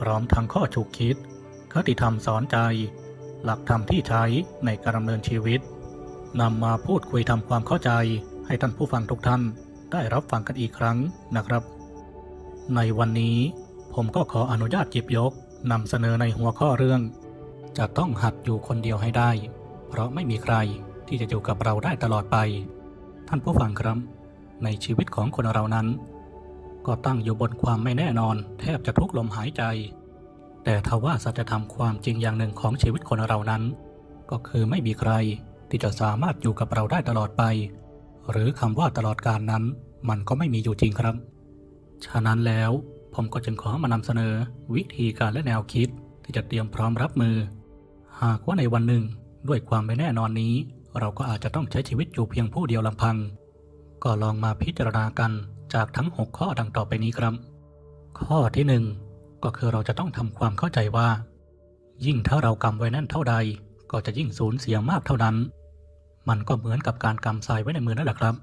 พร้อมทั้งข้อฉุกคิด คติธรรมสอนใจ หลักธรรมที่ใช้ในการดำเนินชีวิตนำมาพูดคุยทำความเข้าใจ ให้ท่านผู้ฟังทุกท่านได้รับฟังกันอีกครั้งนะครับ ในวันนี้ผมก็ขออนุญาตหยิบยกนำเสนอในหัวข้อเรื่อง จะต้องหัดอยู่คนเดียวให้ได้ เพราะไม่มีใครที่จะอยู่กับเราได้ตลอดไป ท่านผู้ฟังครับ ในชีวิตของคนเรานั้น ก็ตั้งอยู่บนความไม่แน่นอน แทบจะทุกลมหายใจ แต่ทว่าสัจธรรมความจริงอย่างหนึ่งของชีวิตคนเรานั้น ก็คือไม่มีใครที่จะสามารถอยู่กับเราได้ตลอดไป หรือคำว่าตลอดการนั้นมันก็ไม่มีอยู่จริงครับ ฉะนั้นแล้วผมก็จึงขอมานำเสนอ วิธีการและแนวคิดที่จะเตรียมพร้อมรับมือ หากว่าในวันหนึ่งด้วยความไม่แน่นอนนี้ เราก็อาจจะต้องใช้ชีวิตอยู่เพียงผู้เดียวลำพัง ก็ลองมาพิจารณากัน จากทั้ง 6 ข้อดังต่อไปนี้ครับ ข้อที่ 1 ก็คือเราจะต้องทำความเข้าใจว่า ยิ่งถ้าเรากำไว้แน่นเท่าใด ก็จะยิ่งสูญเสียมากเท่านั้น มันก็เหมือนกับการกำทรายไว้ในมือนั่นแหละครับ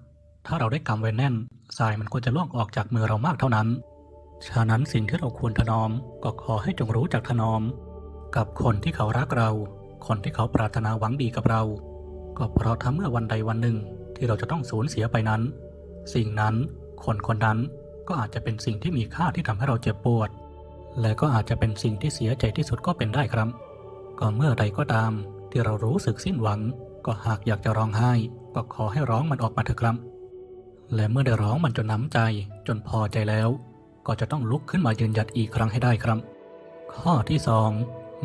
ถ้าเราได้กำไว้แน่นทรายมันก็จะล่วงออกจากมือเรามากเท่านั้น ฉะนั้นสิ่งที่เราควรถนอมก็ขอให้จงรู้จักถนอม กับคนที่เขารักเรา คนที่เขาปรารถนาหวังดีกับเรา ก็เพราะถ้าเมื่อวันใดวันหนึ่งที่เราจะต้องสูญเสียไปนั้น สิ่งนั้น คนคนนั้นก็อาจจะเป็นสิ่งที่มีค่าที่ทำให้เราเจ็บปวด และก็อาจจะเป็นสิ่งที่เสียใจที่สุดก็เป็นได้ครับ ก็เมื่อใดก็ตาม ที่เรารู้สึกสิ้นหวัง ก็หากอยากจะร้องไห้ ก็ขอให้ร้องมันออกมาเถอะครับ และเมื่อได้ร้องมันจนน้ำใจ จนพอใจแล้ว ก็จะต้องลุกขึ้นมายืนหยัดอีกครั้งให้ได้ครับ ข้อที่สอง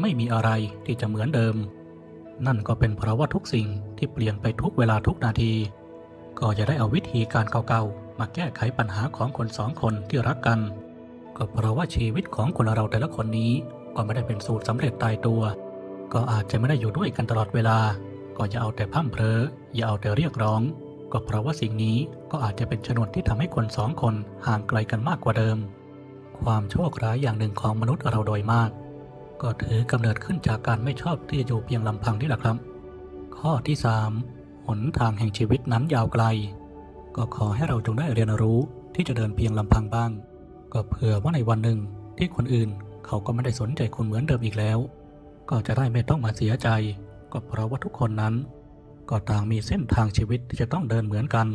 ไม่มีอะไรที่จะเหมือนเดิม นั่นก็เป็นเพราะว่าทุกสิ่งที่เปลี่ยนไปทุกเวลาทุกนาที ก็จะได้เอาวิธีการเก่าๆ มาแก้ไขปัญหาของคนสองคนที่รักกัน ก็เพราะว่าชีวิตของคนเราแต่ละคนนี้ก็ไม่ได้เป็นสูตรสำเร็จตายตัว ก็อาจจะไม่ได้อยู่ด้วยกันตลอดเวลา ก็อย่าเอาแต่พร่ำเพออย่าเอาแต่เรียกร้อง ก็เพราะว่าสิ่งนี้ก็อาจจะเป็นชนวนที่ทำให้คนสองคนห่างไกลกันมากกว่าเดิม ความโชคร้ายอย่างหนึ่งของมนุษย์เราโดยมาก ก็ถือกำเนิดขึ้นจากการไม่ชอบที่จะอยู่เพียงลำพังนี่แหละครับ ข้อที่ 3 หนทางแห่งชีวิตนั้นยาวไกล ก็ขอให้เราจงได้เรียนรู้ที่จะเดินเพียงลำพังบ้าง ก็เผื่อว่าในวันหนึ่งที่คนอื่นเขาก็ไม่ได้สนใจคุณเหมือนเดิมอีกแล้ว ก็จะได้ไม่ต้องมาเสียใจ ก็เพราะว่าทุกคนนั้น ก็ต่างมีเส้นทางชีวิตที่จะต้องเดินเหมือนกัน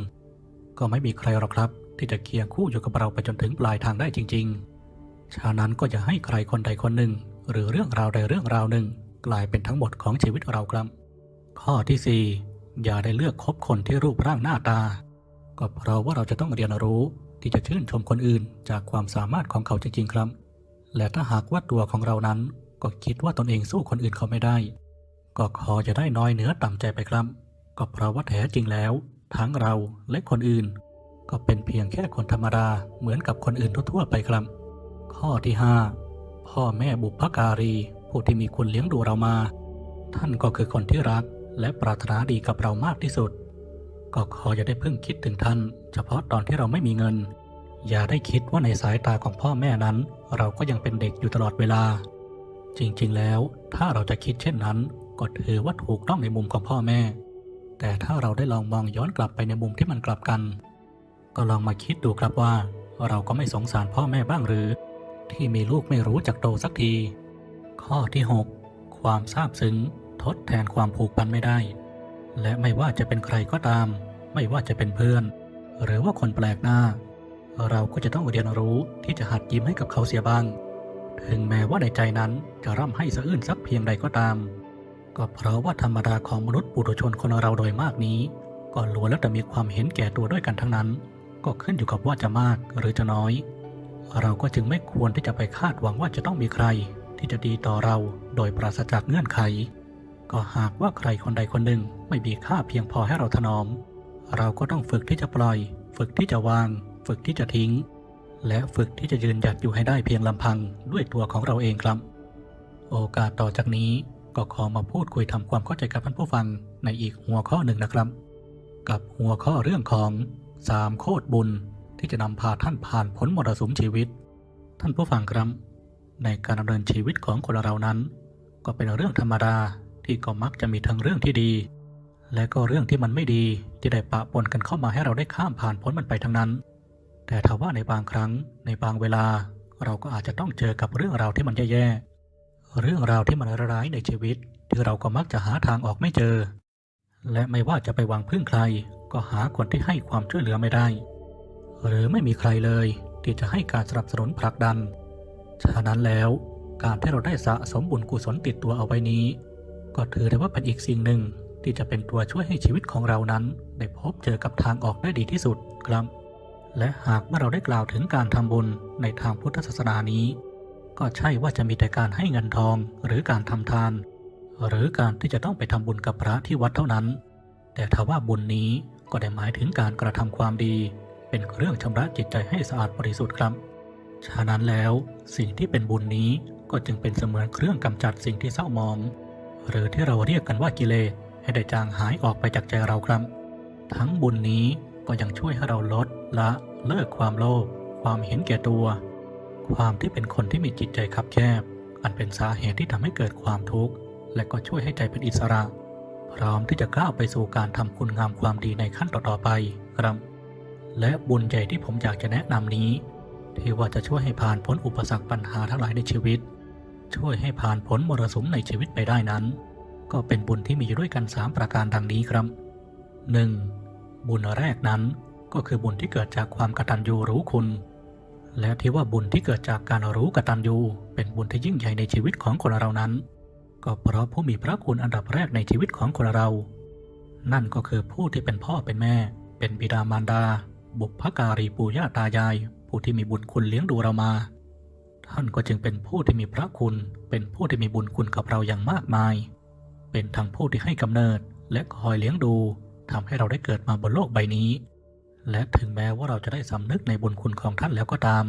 ก็ไม่มีใครหรอกครับ ที่จะเคียงคู่อยู่กับเราไปจนถึงปลายทางได้จริง ๆ ฉะนั้นก็อย่าให้ใครคนใดคนหนึ่ง หรือเรื่องราวใดเรื่องราวหนึ่ง กลายเป็นทั้งหมดของชีวิตเราครับ ข้อที่ 4 อย่าได้เลือกคบคนที่รูปร่างหน้าตา ก็เพราะว่าเราจะต้องเรียนรู้ที่จะชื่นชมคนอื่น จากความสามารถของเขาจริงๆครับ และถ้าหากว่าตัวของเรานั้น ก็คิดว่าตนเองสู้คนอื่นเขาไม่ได้ ก็ขอจะได้น้อยเนื้อต่ำใจไปครับ ก็เพราะว่าแท้จริงแล้ว ทั้งเราและคนอื่น ก็เป็นเพียงแค่คนธรรมดาเหมือนกับคนอื่นทั่วๆไปครับ ข้อที่ 5 พ่อแม่บุพการี ผู้ที่มีคุณเลี้ยงดูเรามา ท่านก็คือคนที่รักและปรารถนาดีกับเรามากที่สุด ก็ขออย่าได้เพิ่งคิดถึงท่าน เฉพาะตอนที่เราไม่มีเงิน อย่าได้คิดว่าในสายตาของพ่อแม่นั้น เราก็ยังเป็นเด็กอยู่ตลอดเวลา จริงๆแล้ว ถ้าเราจะคิดเช่นนั้น ก็ถือว่าถูกต้องในมุมของพ่อแม่ แต่ถ้าเราได้ลองมองย้อนกลับไปในมุมที่มันกลับกัน ก็ลองมาคิดดูครับว่า เราก็ไม่สงสารพ่อแม่บ้างหรือ ที่มีลูกไม่รู้จักโตสักที ข้อที่ 6 ความซาบซึ้ง ทดแทนความผูกพันไม่ได้ และไม่ว่าจะเป็นใครก็ตาม ไม่ว่าจะเป็นเพื่อน หรือว่าคนแปลกหน้า เราก็จะต้องเรียนรู้ที่จะหัดยิ้มให้กับเขาเสียบ้าง ถึงแม้ว่าในใจนั้นจะร่ำให้สะอื้นสักเพียงใดก็ตาม ก็เพราะว่าธรรมดาของมนุษย์ปุถุชนคนเราโดยมากนี้ ก็ล้วนแล้วแต่มีความเห็นแก่ตัวด้วยกันทั้งนั้น ก็ขึ้นอยู่กับว่าจะมากหรือจะน้อย เราก็จึงไม่ควรที่จะไปคาดหวังว่าจะต้องมีใคร ที่จะดีต่อเราโดยปราศจากเงื่อนไข ก็หากว่าใครคนใดคนหนึ่งไม่มีค่าเพียงพอให้เราถนอม เราก็ต้องฝึกที่จะปล่อย ฝึกที่จะวาง ฝึกที่จะทิ้ง และฝึกที่จะยืนหยัดอยู่ให้ได้เพียงลำพังด้วยตัวของเราเองครับ โอกาสต่อจากนี้ก็ขอมาพูดคุยทำความเข้าใจกับท่านผู้ฟังในอีกหัวข้อหนึ่งนะครับ กับหัวข้อเรื่องของสามโคตรบุญที่จะนำพาท่านผ่านพ้นมรสุมชีวิต ท่านผู้ฟังครับ ในการดำเนินชีวิตของคนเรานั้น ก็เป็นเรื่องธรรมดา ที่ก็มักจะมีทั้งเรื่องที่ดี และก็เรื่องที่มันไม่ดีที่ได้ปะปนกันเข้ามาให้เราได้ข้ามผ่านพ้นมันไปทั้งนั้น แต่ถ้าว่าในบางครั้งในบางเวลา เราก็อาจจะต้องเจอกับเรื่องราวที่มันแย่ๆเรื่องราวที่มันร้ายในชีวิต ที่เราก็มักจะหาทางออกไม่เจอ และไม่ว่าจะไปวางพึ่งใคร ก็หาคนที่ให้ความช่วยเหลือไม่ได้ หรือไม่มีใครเลยที่จะให้การสนับสนุนผลักดันฉะนั้นแล้วการที่เราได้สะสมบุญกุศลติดตัวเอาไว้นี้ ก็ถือได้ว่าเป็นอีกสิ่งหนึ่งที่จะเป็นตัวช่วยให้ชีวิตของเรานั้น ได้พบเจอกับทางออกได้ดีที่สุดครับ และหากเมื่อเราได้กล่าวถึงการทำบุญในทางพุทธศาสนานี้ ก็ใช่ว่าจะมีแต่การให้เงินทองหรือการทำทาน หรือการที่จะต้องไปทำบุญกับพระที่วัดเท่านั้น แต่ถ้าว่าบุญนี้ก็ได้หมายถึงการกระทำความดี เป็นเครื่องชำระจิตใจให้สะอาดบริสุทธิ์ครับฉะนั้นแล้วสิ่งที่เป็นบุญนี้ก็จึงเป็นเสมือนเครื่องกำจัดสิ่งที่เศร้ามอง หรือที่เราเรียกกันว่ากิเลสให้ได้จางหายออกไปจากใจเราครับ ทั้งบุญนี้ก็ยังช่วยให้เราลดละเลิกความโลภความเห็นแก่ตัว ความที่เป็นคนที่มีจิตใจคับแคบ อันเป็นสาเหตุที่ทำให้เกิดความทุกข์และก็ช่วยให้ใจเป็นอิสระ พร้อมที่จะก้าวไปสู่การทำคุณงามความดีในขั้นต่อๆไปครับ และบุญใหญ่ที่ผมอยากจะแนะนำนี้ ที่ว่าจะช่วยให้ผ่านพ้นอุปสรรคปัญหาทั้งหลายในชีวิต ช่วยให้ผ่านพ้นมรสุมในชีวิตไปได้นั้น ก็เป็นบุญที่มีด้วยกัน 3 ประการดังนี้ครับ 1. บุญแรกนั้นก็คือบุญที่เกิดจากความกตัญญูรู้คุณ และที่ว่าบุญที่เกิดจากการรู้กตัญญู เป็นบุญที่ยิ่งใหญ่ในชีวิตของคนเรานั้น ก็เพราะผู้มีพระคุณอันดับแรกในชีวิตของคนเรา นั่นก็คือผู้ที่เป็นพ่อเป็นแม่ เป็นบิดามารดา บุพการีปู่ย่าตายาย ผู้ที่มีบุญคุณเลี้ยงดูเรามา ท่านก็จึงเป็นผู้ที่มีพระคุณ เป็นผู้ที่มีบุญคุณกับเราอย่างมากมาย เป็นทั้งผู้ที่ให้กำเนิดและคอยเลี้ยงดูทำให้เราได้เกิดมาบนโลกใบนี้ และถึงแม้ว่าเราจะได้สำนึกในบุญคุณของท่านแล้วก็ตาม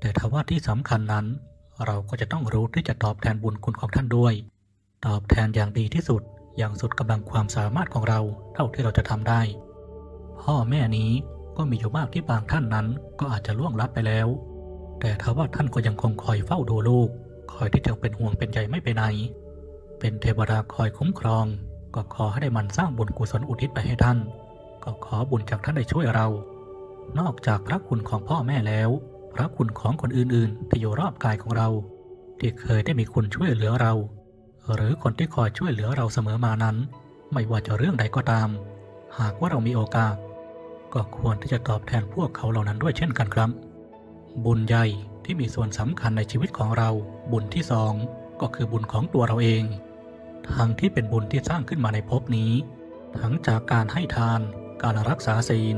แต่ทว่าที่สำคัญนั้น เราก็จะต้องรู้ที่จะตอบแทนบุญคุณของท่านด้วย ตอบแทนอย่างดีที่สุด อย่างสุดกำลังความสามารถของเราเท่าที่เราจะทำได้ พ่อแม่นี้ก็มีอยู่มากที่บางท่านนั้นก็อาจจะล่วงลับไปแล้ว แต่ถ้าว่าท่านก็ยังคงคอยเฝ้าดูลูก คอยที่จะเป็นห่วงเป็นใยไม่ไปไหน เป็นเทวดาคอยคุ้มครอง ก็ขอให้ได้มันสร้างบุญกุศลอุทิศไปให้ท่าน ก็ขอบุญจากท่านได้ช่วยเรา นอกจากพระคุณของพ่อแม่แล้ว พระคุณของคนอื่น ๆ ที่อยู่รอบกายของเรา ที่เคยได้มีคุณช่วยเหลือเรา หรือคนที่คอยช่วยเหลือเราเสมอมานั้น ไม่ว่าจะเรื่องใดก็ตาม หากว่าเรามีโอกาส ก็ควรที่จะตอบแทนพวกเขาเหล่านั้นด้วยเช่นกันครับ บุญใหญ่ที่มีส่วนสำคัญในชีวิตของเรา บุญที่สองก็คือบุญของตัวเราเองทั้งที่เป็นบุญที่สร้างขึ้นมาในภพนี้ ทั้งจากการให้ทาน การรักษาศีล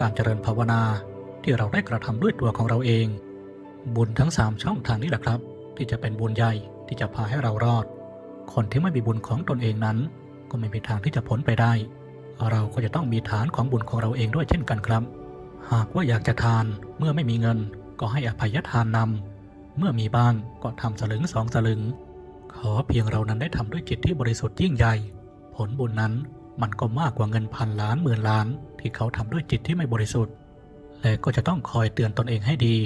การเจริญภาวนาที่เราได้กระทำด้วยตัวของเราเอง บุญทั้งสามช่องทางนี้แหละครับ ที่จะเป็นบุญใหญ่ที่จะพาให้เรารอด คนที่ไม่มีบุญของตนเองนั้น ก็ไม่มีทางที่จะพ้นไปได้ เราก็จะต้องมีฐานของบุญของเราเองด้วยเช่นกันครับ หากว่าอยากจะทานเมื่อไม่มีเงิน ก็ให้อภัยทานนำ เมื่อมีบ้างก็ทำสลึงสองสลึง ขอเพียงเรานั้นได้ทำด้วยจิตที่บริสุทธิ์ยิ่งใหญ่ ผลบุญนั้นมันก็มากกว่าเงินพันล้านหมื่นล้าน ที่เขาทำด้วยจิตที่ไม่บริสุทธิ์ และก็จะต้องคอยเตือนตนเองให้ดี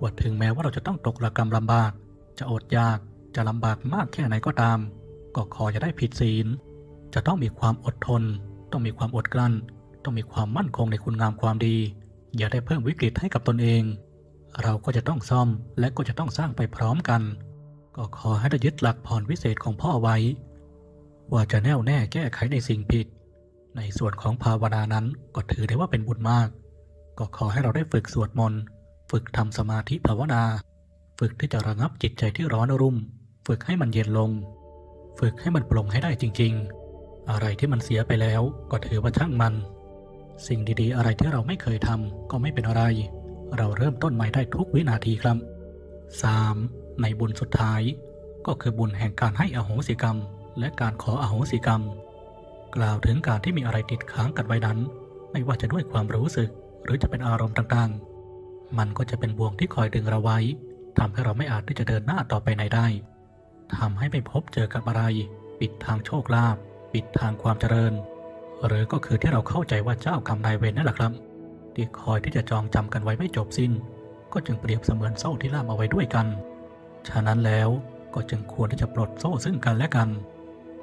ว่าถึงแม้ว่าเราจะต้องตกระกรรมลำบาก จะอดอยากจะลำบากมากแค่ไหนก็ตาม ก็ขอจะได้ผิดศีล จะต้องมีความอดทน ต้องมีความอดกลั้น ต้องมีความมั่นคงในคุณงามความดี อย่าได้เพิ่มวิกฤตให้กับตนเอง เราก็จะต้องซ่อมและก็จะต้องสร้างไปพร้อมกัน ก็ขอให้ได้ยึดหลักพรวิเศษของพ่อไว้ ว่าจะแน่วแน่แก้ไขในสิ่งผิด ในส่วนของภาวนานั้นก็ถือได้ว่าเป็นบุญมาก ก็ขอให้เราได้ฝึกสวดมนต์ฝึกทำสมาธิภาวนา ฝึกที่จะระงับจิตใจที่ร้อนรุ่ม ฝึกให้มันเย็นลง ฝึกให้มันปลงให้ได้จริง ๆ อะไรที่มันเสียไปแล้วก็ถือว่าช่างมัน สิ่งดีๆ อะไรที่เราไม่เคยทำก็ไม่เป็นอะไร เราเริ่มต้นใหม่ได้ทุกวินาทีครับ 3. ในบุญสุดท้าย ก็คือบุญแห่งการให้อโหสิกรรม และการขออโหสิกรรม กล่าวถึงการที่มีอะไรติดค้างกันไว้นั้น ไม่ว่าจะด้วยความรู้สึก หรือจะเป็นอารมณ์ต่างๆ มันก็จะเป็นบ่วงที่คอยดึงเราไว้ทำให้เราไม่อาจที่จะเดินหน้าต่อไปไหนได้ทำให้ไม่พบเจอกับอะไร ปิดทางโชคลาภปิดทางความเจริญ หรือก็คือที่เราเข้าใจว่าเจ้ากรรมนายเวรนั่นแหละครับ ที่คอยที่จะจองจำกันไว้ไม่จบสิ้น ก็จึงเปรียบเสมือนโซ่ที่ล่ามเอาไว้ด้วยกัน ฉะนั้นแล้วก็จึงควรที่จะปลดโซ่ซึ่งกันและกัน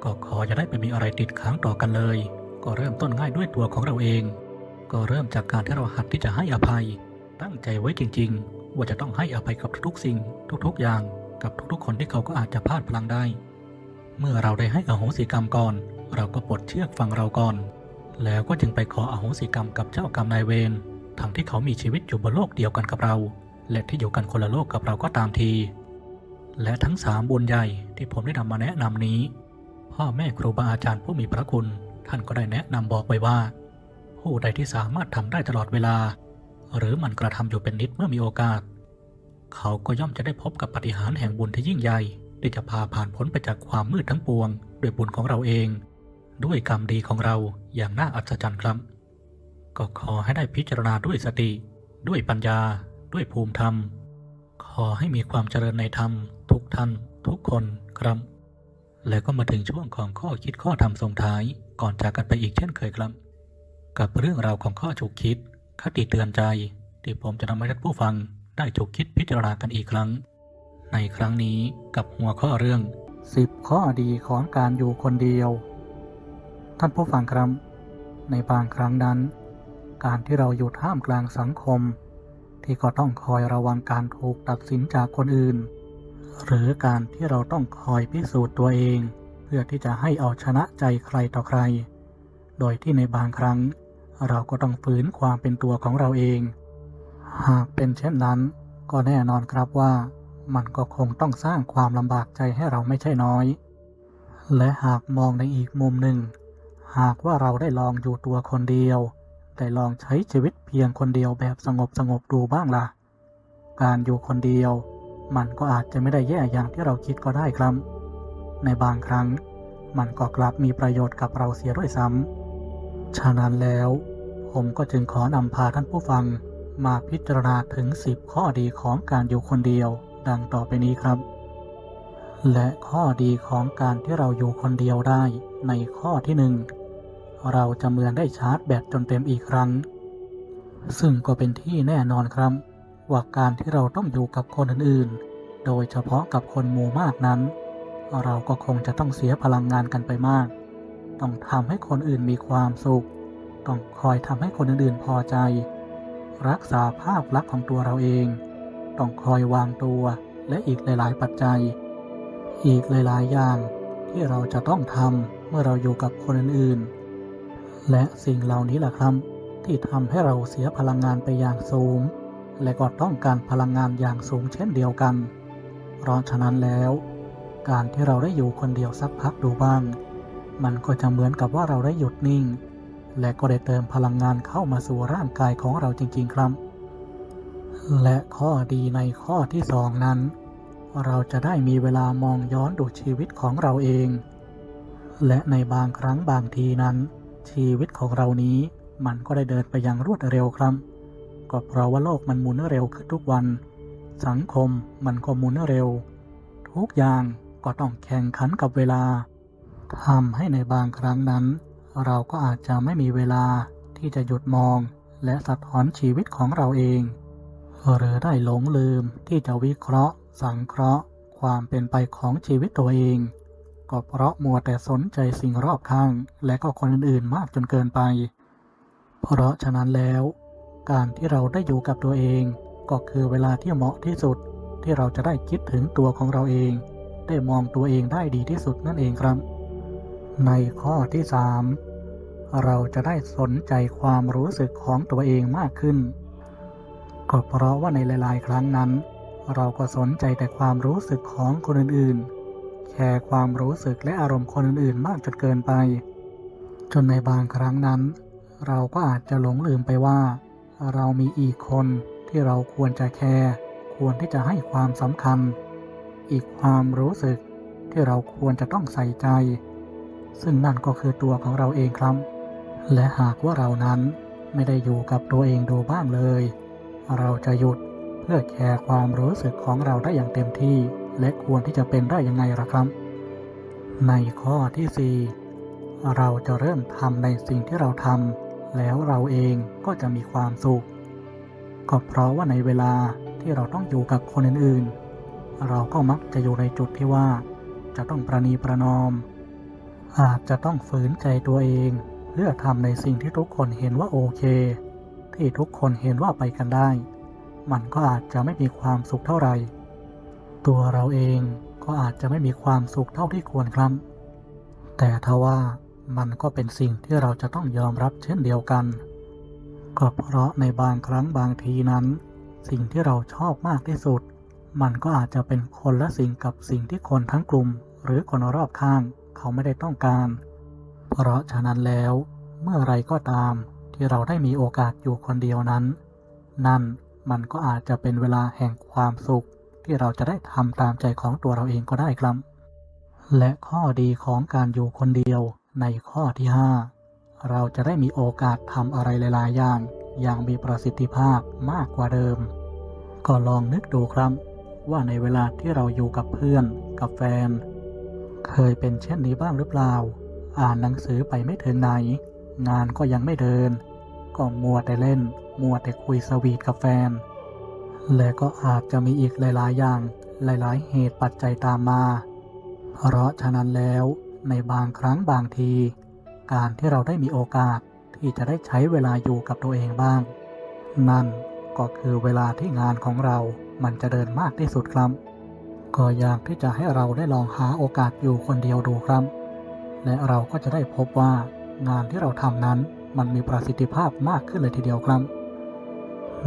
ก็ขอจะได้ไปมีอะไรติดค้างต่อกันเลย ก็เริ่มต้นง่ายด้วยตัวของเราเอง ก็เริ่มจากการที่เราหัดที่จะให้อภัย ตั้งใจไว้จริง ๆ ว่าจะต้องให้อภัยกับทุกๆสิ่ง ทุกๆอย่าง กับทุกๆ คนที่เขาก็อาจจะพลาดพลั้งได้ เมื่อเราได้ให้อโหสิกรรมก่อน เราก็ปลดเชือกฟังเราก่อน แล้วก็จึงไปขออโหสิกรรมกับเจ้ากรรมนายเวรทั้งที่เขามีชีวิตอยู่บนโลกเดียวกันกับเรา และที่อยู่กันคนละโลกกับเราก็ตามที และทั้งสามบุญใหญ่ที่ผมได้นำมาแนะนำนี้ พ่อแม่ครูบาอาจารย์ผู้มีพระคุณ ท่านก็ได้แนะนำบอกไว้ว่า ผู้ใดที่สามารถทำได้ตลอดเวลา หรือมันกระทำอยู่เป็นนิดเมื่อมีโอกาส เขาก็ย่อมจะได้พบกับปฏิหารแห่งบุญที่ยิ่งใหญ่ที่จะพาผ่านพ้นไปจากความมืดทั้งปวง ด้วยบุญของเราเอง ด้วยกรรมดีของเราอย่างน่าอัศจรรย์ครับ ก็ขอให้ได้พิจารณาด้วยสติ ด้วยปัญญา ด้วยภูมิธรรม ขอให้มีความเจริญในธรรม ทุกท่าน ทุกคนครับ แล้วก็มาถึงช่วงของข้อคิดข้อธรรมส่งท้ายก่อนจากกันไปอีกเช่นเคยครับ กับเรื่องราวของข้อฉุกคิด คติเตือนใจ ที่ผมจะนำให้ท่านผู้ฟังได้ฉุกคิดพิจารณากันอีกครั้ง ในครั้งนี้กับหัวข้อเรื่อง 10 ข้อดีของการอยู่คนเดียว ท่านผู้ฟังครับ ในบางครั้งนั้น การที่เราอยู่ท่ามกลางสังคม ที่ก็ต้องคอยระวังการถูกตัดสินจากคนอื่น หรือการที่เราต้องคอยพิสูจน์ตัวเอง เพื่อที่จะให้เอาชนะใจใครต่อใคร โดยที่ในบางครั้ง เราก็ต้องฝืนความเป็นตัวของเราเอง หากเป็นเช่นนั้น ก็แน่นอนครับว่ามันก็คงต้องสร้างความลำบากใจให้เราไม่ใช่น้อย และหากมองในอีกมุมหนึ่ง หากว่าเราได้ลองอยู่ตัวคนเดียว ได้ลองใช้ชีวิตเพียงคนเดียวแบบสงบสงบๆดูบ้างล่ะ การอยู่คนเดียว มันก็อาจจะไม่ได้แย่อย่างที่เราคิดก็ได้ครับ ในบางครั้ง มันก็กลับมีประโยชน์กับเราเสียด้วยซ้ำ ฉะนั้นแล้ว ผมก็จึงขอนำพาท่านผู้ฟังมาพิจารณาถึง 10 ข้อดีของการอยู่คนเดียว ดังต่อไปนี้ครับ และข้อดีของการที่เราอยู่คนเดียวได้ในข้อที่หนึ่ง เราจะเหมือนได้ชาร์จแบตจนเต็มอีกครั้ง ซึ่งก็เป็นที่แน่นอนครับ ว่าการที่เราต้องอยู่กับคนอื่นๆ โดยเฉพาะกับคนหมู่มากนั้น เราก็คงจะต้องเสียพลังงานกันไปมาก ต้องทำให้คนอื่นมีความสุข ต้องคอยทำให้คนอื่นๆพอใจ รักษาภาพลักษณ์ของตัวเราเอง ต้องคอยวางตัวและอีกหลาย ๆ ปัจจัย อีกหลาย ๆ อย่างที่เราจะต้องทำเมื่อเราอยู่กับคนอื่นๆ และสิ่งเหล่านี้แหละครับ ที่ทำให้เราเสียพลังงานไปอย่างสูง และก็ต้องการพลังงานอย่างสูงเช่นเดียวกัน เพราะฉะนั้นแล้ว การที่เราได้อยู่คนเดียวสักพักดูบ้าง มันก็จะเหมือนกับว่าเราได้หยุดนิ่ง และก็ได้เติมพลังงานเข้ามาสู่ร่างกายของเราจริง ๆ ครับ และข้อดีในข้อที่สองนั้น เราจะได้มีเวลามองย้อนดูชีวิตของเราเอง และในบางครั้งบางทีนั้น ชีวิตของเรานี้มันก็ได้เดินไปอย่างรวดเร็วครับ ก็เพราะว่าโลกมันหมุนเร็วขึ้นทุกวัน สังคมมันก็หมุนเร็ว ทุกอย่างก็ต้องแข่งขันกับเวลาทำให้ในบางครั้งนั้น เราก็อาจจะไม่มีเวลาที่จะหยุดมอง และสะท้อนชีวิตของเราเอง หรือได้หลงลืมที่จะวิเคราะห์ สังเคราะห์ ความเป็นไปของชีวิตตัวเอง ก็เพราะมัวแต่สนใจสิ่งรอบข้าง และก็คนอื่นๆมากจนเกินไป เพราะฉะนั้นแล้ว การที่เราได้อยู่กับตัวเอง ก็คือเวลาที่เหมาะที่สุดที่เราจะได้คิดถึงตัวของเราเอง ได้มองตัวเองได้ดีที่สุดนั่นเองครับ ในข้อที่สามเราจะได้สนใจความรู้สึกของตัวเองมากขึ้น ก็เพราะว่าในหลาย ๆ ครั้งนั้น เราก็สนใจแต่ความรู้สึกของคนอื่นๆ แคร์ความรู้สึกและอารมณ์คนอื่นๆ มากจนเกินไป จนในบางครั้งนั้น เราก็อาจจะหลงลืมไปว่า เรามีอีกคนที่เราควรจะแคร์ควรที่จะให้ความสำคัญ อีกความรู้สึกที่เราควรจะต้องใส่ใจ ซึ่งนั่นก็คือตัวของเราเองครับ และหากว่าเรานั้นไม่ได้อยู่กับตัวเองดูบ้างเลย เราจะหยุดเพื่อแคร์ความรู้สึกของเราได้อย่างเต็มที่ และควรที่จะเป็นได้ยังไงล่ะครับ ในข้อที่ 4 เราจะเริ่มทำในสิ่งที่เราทำแล้วเราเองก็จะมีความสุข ก็เพราะว่าในเวลาที่เราต้องอยู่กับคนอื่นๆ เราก็มักจะอยู่ในจุดที่ว่า จะต้องประนีประนอม อาจจะต้องฝืนใจตัวเองเพื่อทำในสิ่งที่ทุกคนเห็นว่าโอเค ที่ทุกคนเห็นว่าไปกันได้ มันก็อาจจะไม่มีความสุขเท่าไหร่ ตัวเราเองก็อาจจะไม่มีความสุขเท่าที่ควรครับ แต่ทว่ามันก็เป็นสิ่งที่เราจะต้องยอมรับเช่นเดียวกัน ก็เพราะในบางครั้งบางทีนั้น สิ่งที่เราชอบมากที่สุด มันก็อาจจะเป็นคนละสิ่งกับสิ่งที่คนทั้งกลุ่ม หรือคนรอบข้างเขาไม่ได้ต้องการ เพราะฉะนั้นแล้ว เมื่อไรก็ตามที่เราได้มีโอกาสอยู่คนเดียวนั้น นั่นมันก็อาจจะเป็นเวลาแห่งความสุข ที่เราจะได้ทำตามใจของตัวเราเองก็ได้ครับ และข้อดีของการอยู่คนเดียวในข้อที่ 5 เราจะได้มีโอกาสทำอะไรหลาย ๆ อย่าง อย่างมีประสิทธิภาพมากกว่าเดิม ก็ลองนึกดูครับ ว่าในเวลาที่เราอยู่กับเพื่อน กับแฟน เคยเป็นเช่นนี้บ้างหรือเปล่า อ่านหนังสือไปไม่ถึงไหน งานก็ยังไม่เดิน ก็มัวแต่เล่น มัวแต่คุยสวีทกับแฟน และก็อาจจะมีอีกหลาย ๆ อย่างหลาย ๆ เหตุปัจจัยตามมา เพราะฉะนั้นแล้วในบางครั้งบางที การที่เราได้มีโอกาสที่จะได้ใช้เวลาอยู่กับตัวเองบ้าง นั่นก็คือเวลาที่งานของเรามันจะเดินมากที่สุดครับ ก็อยากที่จะให้เราได้ลองหาโอกาสอยู่คนเดียวดูครับ และเราก็จะได้พบว่างานที่เราทำนั้นมันมีประสิทธิภาพมากขึ้นเลยทีเดียวครับ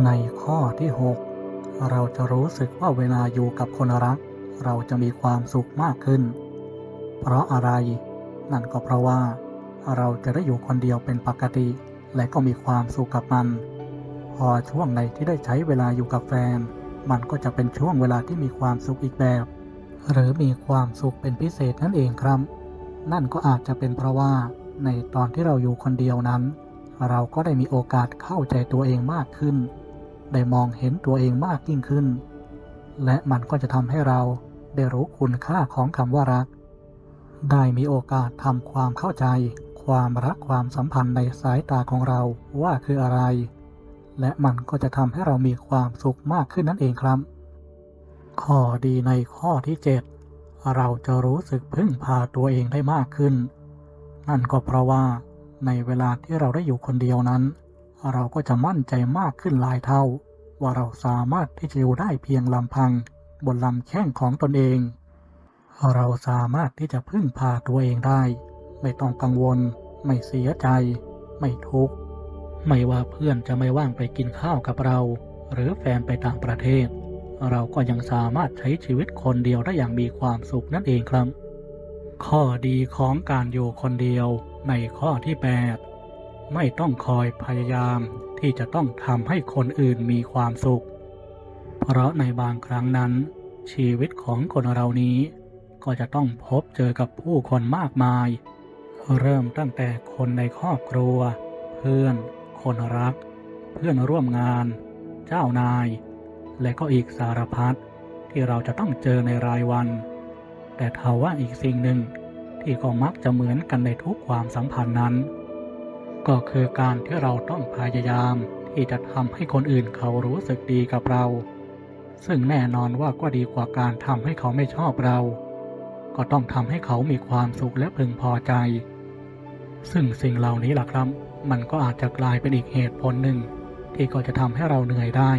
ในข้อที่ 6 เราจะรู้สึกว่าเวลาอยู่กับคนรัก เราจะมีความสุขมากขึ้น เพราะอะไร นั่นก็เพราะว่า เราจะได้อยู่คนเดียวเป็นปกติ และก็มีความสุขกับมัน พอช่วงไหนที่ได้ใช้เวลาอยู่กับแฟน มันก็จะเป็นช่วงเวลาที่มีความสุขอีกแบบ หรือมีความสุขเป็นพิเศษนั่นเองครับ นั่นก็อาจจะเป็นเพราะว่า ในตอนที่เราอยู่คนเดียวนั้น เราก็ได้มีโอกาสเข้าใจตัวเองมากขึ้น ได้มองเห็นตัวเองมากยิ่งขึ้น และมันก็จะทำให้เราได้รู้คุณค่าของคำว่ารัก ได้มีโอกาสทำความเข้าใจ ความรักความสัมพันธ์ในสายตาของเราว่าคืออะไร และมันก็จะทำให้เรามีความสุขมากขึ้นนั่นเองครับ ข้อดีในข้อที่ 7 เราจะรู้สึกพึ่งพาตัวเองได้มากขึ้น นั่นก็เพราะว่าในเวลาที่เราได้อยู่คนเดียวนั้น เราก็จะมั่นใจมากขึ้นหลายเท่า ว่าเราสามารถที่จะอยู่ได้เพียงลำพัง บนลำแข้งของตนเอง เราสามารถที่จะพึ่งพาตัวเองได้ ไม่ต้องกังวล ไม่เสียใจ ไม่ทุกข์ไม่ว่าเพื่อนจะไม่ว่างไปกินข้าวกับเรา หรือแฟนไปต่างประเทศ เราก็ยังสามารถใช้ชีวิตคนเดียวได้อย่างมีความสุขนั่นเองครับ ข้อดีของการอยู่คนเดียวในข้อที่ 8 ไม่ต้องคอยพยายามที่จะต้องทำให้คนอื่นมีความสุข เพราะในบางครั้งนั้น ชีวิตของคนเรานี้ ก็จะต้องพบเจอกับผู้คนมากมาย เริ่มตั้งแต่คนในครอบครัว เพื่อน คนรัก เพื่อนร่วมงาน เจ้านาย และก็อีกสารพัดที่เราจะต้องเจอในรายวัน แต่ทว่าอีกสิ่งหนึ่งที่ก็มักจะเหมือนกันในทุกความสัมพันธ์นั้น ก็คือการที่เราต้องพยายามที่จะทำให้คนอื่นเขารู้สึกดีกับเรา ซึ่งแน่นอนว่าก็ดีกว่าการทำให้เขาไม่ชอบเรา ก็ต้องทำให้เขามีความสุขและพึงพอใจ ซึ่งสิ่งเหล่านี้ล่ะครับ มันก็อาจจะกลายเป็นอีกเหตุผลหนึ่ง ที่ก็จะทำให้เราเหนื่อยได้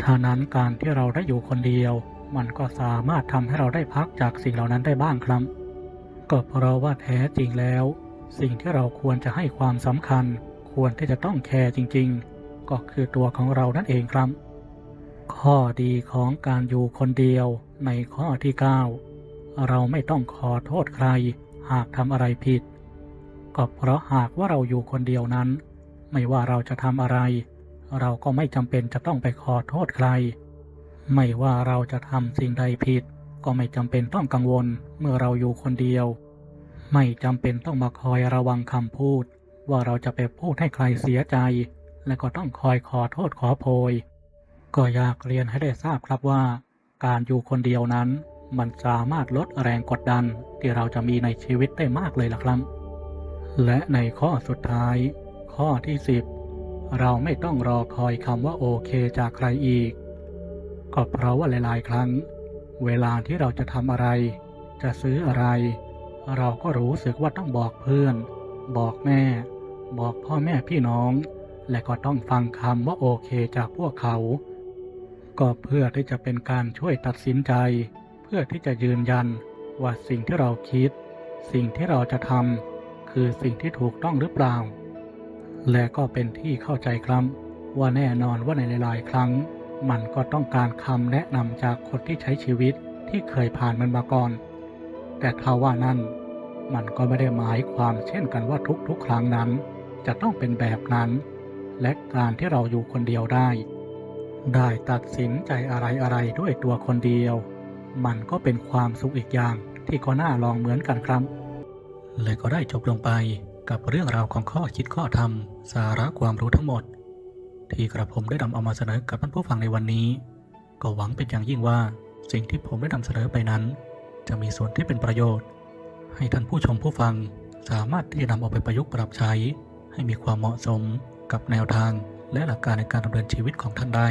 ฉะนั้นการที่เราได้อยู่คนเดียว มันก็สามารถทำให้เราได้พักจากสิ่งเหล่านั้นได้บ้างครับ ก็เพราะว่าแท้จริงแล้ว สิ่งที่เราควรจะให้ความสำคัญ ควรที่จะต้องแคร์จริง ๆ ก็คือตัวของเรานั่นเองครับ ข้อดีของการอยู่คนเดียวในข้อที่ 9 เราไม่ต้องขอโทษใคร หากทำอะไรผิด ก็เพราะหากว่าเราอยู่คนเดียวนั้น ไม่ว่าเราจะทำอะไร เราก็ไม่จำเป็นจะต้องไปขอโทษใคร ไม่ว่าเราจะทำสิ่งใดผิด ก็ไม่จำเป็นต้องกังวลเมื่อเราอยู่คนเดียว ไม่จำเป็นต้องมาคอยระวังคำพูด ว่าเราจะไปพูดให้ใครเสียใจ และก็ต้องคอยขอโทษขอโพย ก็อยากเรียนให้ได้ทราบครับว่า การอยู่คนเดียวนั้น มันสามารถลดแรงกดดันที่เราจะมีในชีวิตได้มากเลยล่ะครับ และในข้อสุดท้าย ข้อที่ 10 เราไม่ต้องรอคอยคำว่าโอเคจากใครอีก ก็เพราะว่าหลาย ๆ ครั้ง เวลาที่เราจะทำอะไร จะซื้ออะไร เราก็รู้สึกว่าต้องบอกเพื่อน บอกแม่ บอกพ่อแม่พี่น้อง และก็ต้องฟังคำว่าโอเคจากพวกเขา ก็เพื่อที่จะเป็นการช่วยตัดสินใจ เพื่อที่จะยืนยันว่าสิ่งที่เราคิด สิ่งที่เราจะทำคือสิ่งที่ถูกต้องหรือเปล่า และก็เป็นที่เข้าใจครับว่าแน่นอนว่าในหลาย ๆ ครั้ง มันก็ต้องการคำแนะนำจากคนที่ใช้ชีวิตที่เคยผ่านมันมาก่อน แต่ถ้าว่านั่นมันก็ไม่ได้หมายความเช่นกันว่าทุกๆ ครั้งนั้น จะต้องเป็นแบบนั้น และการที่เราอยู่คนเดียวได้ ได้ตัดสินใจอะไรๆด้วยตัวคนเดียว มันก็เป็นความสุขอีกอย่างที่ก็น่าลองเหมือนกันครับ และก็ได้จบลงไปกับเรื่องราวของข้อคิดข้อธรรม สาระความรู้ทั้งหมด ที่กระผมได้นำเอามาเสนอกับท่านผู้ฟังในวันนี้ ก็หวังเป็นอย่างยิ่งว่าสิ่งที่ผมได้นำเสนอไปนั้น จะมีส่วนที่เป็นประโยชน์ ให้ท่านผู้ชมผู้ฟังสามารถที่จะนำเอาไปประยุกต์ปรับใช้ ให้มีความเหมาะสมกับแนวทาง และหลักการในการดำเนินชีวิตของท่านได้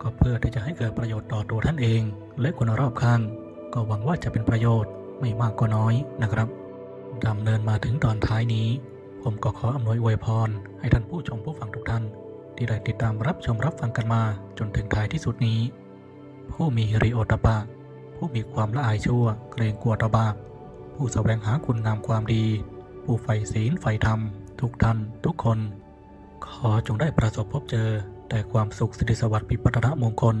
ก็เพื่อที่จะให้เกิดประโยชน์ต่อตัวท่านเอง และคนรอบข้าง ก็หวังว่าจะเป็นประโยชน์ไม่มากก็น้อยนะครับดำเนินมาถึงตอนท้ายนี้ ผมก็ขออำนวยอวยพร ให้ท่านผู้ชมผู้ฟังทุกท่าน ที่ได้ติดตามรับชมรับฟังกันมาจนถึงท้ายที่สุดนี้ ผู้มีฮิริโอตปปะ ผู้มีความละอายชั่วเกรงกลัวต่อบาปผู้แสวงหาคุณงามความดี ผู้ใฝ่ศีลใฝ่ธรรม ทุกท่านทุกคน ขอจงได้ประสบพบเจอแต่ความสุขสิริสวัสดิ์ปิปัตระมงคล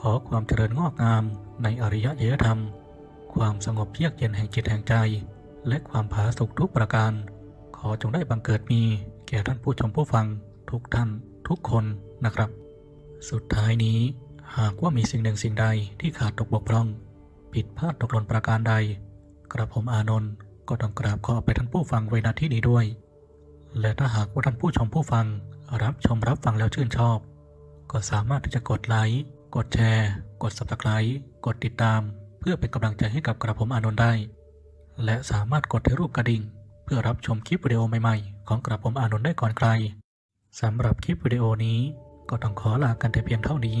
ขอความเจริญงอกงามในอริยะเยธรรม ความสงบเยือกเย็นแห่งจิตแห่งใจ และความผาสุกทุกประการ ขอจงได้บังเกิดมี แก่ท่านผู้ชมผู้ฟังทุกท่านทุกคนนะครับ สุดท้ายนี้ หากว่ามีสิ่งหนึ่งสิ่งใดที่ขาดตกบกพร่อง ผิดพลาดตกหล่นประการใด กระผมอานนท์ก็ต้องกราบขอไปท่านผู้ฟังไว้ณที่นี้ด้วย และถ้าหากว่าท่านผู้ชมผู้ฟังรับชมรับฟังแล้วชื่นชอบ ก็สามารถที่จะกดไลค์กดแชร์ กด subscribe กดติดตาม เพื่อเป็นกำลังใจให้กับกระผมอานนท์ได้ และสามารถกดที่รูปกระดิ่ง เพื่อรับชมคลิปวิดีโอใหม่ๆ ของกระผมอานนท์ได้ก่อนใครสำหรับคลิปวิดีโอนี้ก็ต้องขอลากันแต่เพียงเท่านี้